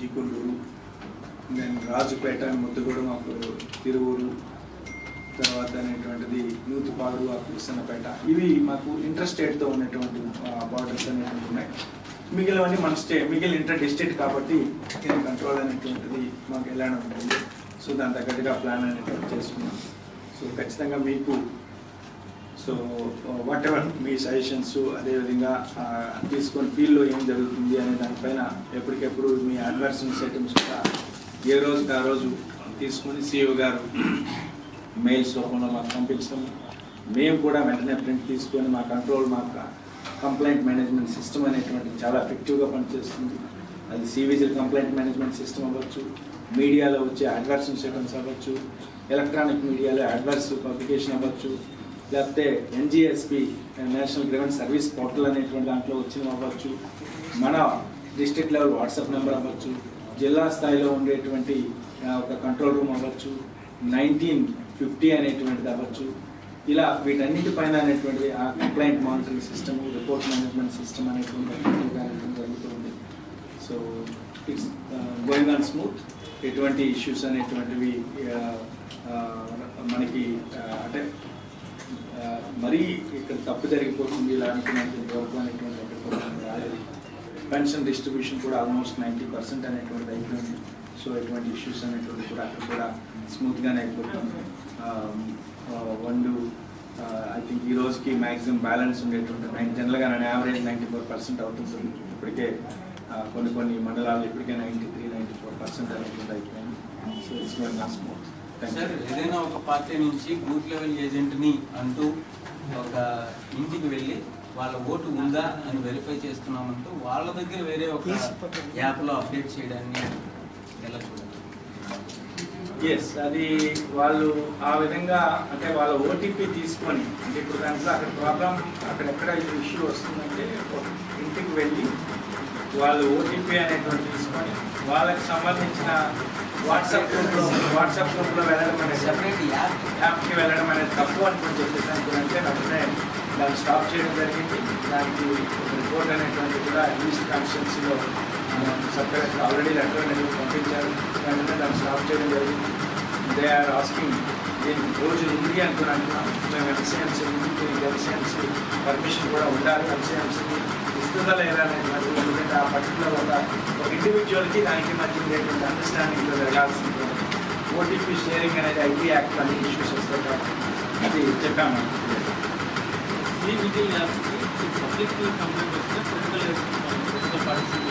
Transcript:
జీకొల్లూరు then Rajupeta ముద్దగూడెం అప్పుడు తిరువూరు తర్వాత అనేటువంటిది నూతుపాడు అప్పుడు సన్నపేట ఇవి మాకు ఇంటర్ స్టేట్తో ఉన్నటువంటి బార్డర్స్ అనేటువంటి ఉన్నాయి. మిగిలినవన్నీ మన స్టే మిగిలిన ఇంటర్ డిస్ట్రిక్ట్ కాబట్టి దీని కంట్రోల్ అనేటువంటిది మాకు ఎలానే ఉంటుంది. సో దాని తగ్గట్టుగా ప్లాన్ అనేటువంటి చేసుకున్నాం. సో ఖచ్చితంగా మీకు సో వాట్ ఎవర్ మీ సజెషన్స్ అదేవిధంగా తీసుకొని ఫీల్డ్లో ఏం జరుగుతుంది అనే దానిపైన ఎప్పటికెప్పుడు మీ అడ్వర్సెన్స్ ఐటమ్స్ కూడా ఏ రోజుకి ఆ రోజు తీసుకొని సిఇఓ గారు మెయిల్స్ రూపంలో మాకు పంపించడం. మేము కూడా వెంటనే ప్రింట్ తీసుకొని మా కంట్రోల్ మా కంప్లైంట్ మేనేజ్మెంట్ సిస్టమ్ అనేటువంటి చాలా ఎఫెక్టివ్గా పనిచేస్తుంది. అది సివిజిల్ కంప్లైంట్ మేనేజ్మెంట్ సిస్టమ్ అవ్వచ్చు మీడియాలో వచ్చే అడ్వర్సెన్స్ ఐటమ్స్ అవ్వచ్చు ఎలక్ట్రానిక్ మీడియాలో అడ్వర్స్ పబ్లికేషన్ అవ్వచ్చు లేకపోతే NGSP national grievance service portal అనేటువంటి దాంట్లో వచ్చిన అవ్వచ్చు. మన డిస్ట్రిక్ట్ లెవెల్ వాట్సాప్ నెంబర్ అవ్వచ్చు. జిల్లా స్థాయిలో ఉండేటువంటి ఒక కంట్రోల్ రూమ్ అవ్వచ్చు. నైన్టీన్ ఫిఫ్టీ అనేటువంటిది అవ్వచ్చు. ఇలా వీటన్నిటిపైన అనేటువంటి uh, ఆ complaint monitoring system report management system అనేటువంటి అనేటువంటి జరుగుతుంది so it's going on smooth ఎటువంటి ఇష్యూస్ అనేటువంటివి ఆ, ఆ, మనకి ఆ, అంటే ఆ, మరీ ఇక్కడ తప్పు జరిగిపోతుంది ఇలా అనుకున్నటువంటి వర్క్ అనేటువంటి ఎక్కడికి రాలేదు. పెన్షన్ డిస్ట్రిబ్యూషన్ కూడా ఆల్మోస్ట్ నైంటీ పర్సెంట్ అనేటువంటిది అయిపోయింది సో ఎటువంటి ఇష్యూస్ అనేటువంటి కూడా అక్కడ కూడా స్మూత్గానే అయిపోతుంది. వండు ఐ థింక్ ఈ రోజుకి మ్యాక్సిమం బ్యాలెన్స్ ఉండేటువంటి నైన్ జనరల్గా నేను యావరేజ్ నైంటీ ఫోర్ పర్సెంట్ అవుతుంది ఇప్పటికే uh, కొన్ని కొన్ని మండలాలు ఇప్పటికే ninety three ninety four percent అనేటువంటి అయిపోయింది సో ఇట్స్ గోయింగ్ నా స్మూత్ సార్ ఏదైనా ఒక పార్టీ నుంచి బూత్ లెవెల్ ఏజెంట్ని అంటూ ఒక ఇంటికి వెళ్ళి వాళ్ళ ఓటు ఉందా అని వెరిఫై చేస్తున్నామంటూ వాళ్ళ దగ్గర వేరే ఒక యాప్లో అప్డేట్ చేయడాన్ని ఎలా ఎస్ అది వాళ్ళు ఆ విధంగా అంటే వాళ్ళ ఓటీపీ తీసుకొని అంటే ఇప్పుడు దాంట్లో అక్కడ ప్రాబ్లం అక్కడ ఎక్కడ ఇష్యూ వస్తుందంటే ఒక ఇంటికి వెళ్ళి వాళ్ళు ఓటీపీ అనేటువంటి తీసుకొని వాళ్ళకి సంబంధించిన వాట్సాప్ గ్రూప్లో వాట్సాప్ గ్రూప్లో వెళ్ళడం అనేది సెపరేట్ యాప్ యాప్కి వెళ్ళడం అనేది తప్పు అనుకుని చెప్పేసి అనుకుంటే వెంటనే దాన్ని స్టాప్ చేయడం జరిగింది. దానికి రిపోర్ట్ అనేటువంటి కూడా ఈస్ట్ కాన్స్టిట్యున్సీలో సపరేట్ ఆల్రెడీ లెటర్ అనేది పంపించారు. వెంటనే దాన్ని స్టాప్ చేయడం జరిగింది. దే ఆర్ ఆస్కింగ్ దీనికి రోజు ఉంది అనుకుని అంటున్నాం మేము ఎంసీఎంసీ ఉంది దీనికి ఎంసీఎంసీ పర్మిషన్ కూడా ఉండాలి ఎంసీఎంసీ ఇస్తుందా లేదా అనేటువంటి ఎందుకంటే ఆ పర్టికులర్ ఒక ఒక ఇండివిజువల్కి దానికి మధ్య ఉండేటువంటి అండర్స్టాండింగ్లో జరగాల్సింది ఓటీపీ షేరింగ్ అనేది ఐటీ యాక్ట్ అనే ఇష్యూస్ వస్తాయి కాబట్టి అది చెప్పాము ఈ విజిల్ యాప్కి పబ్లిక్ కంప్లైంట్ వస్తే పొలిటికల్ పొలిటికల్ పార్టీస్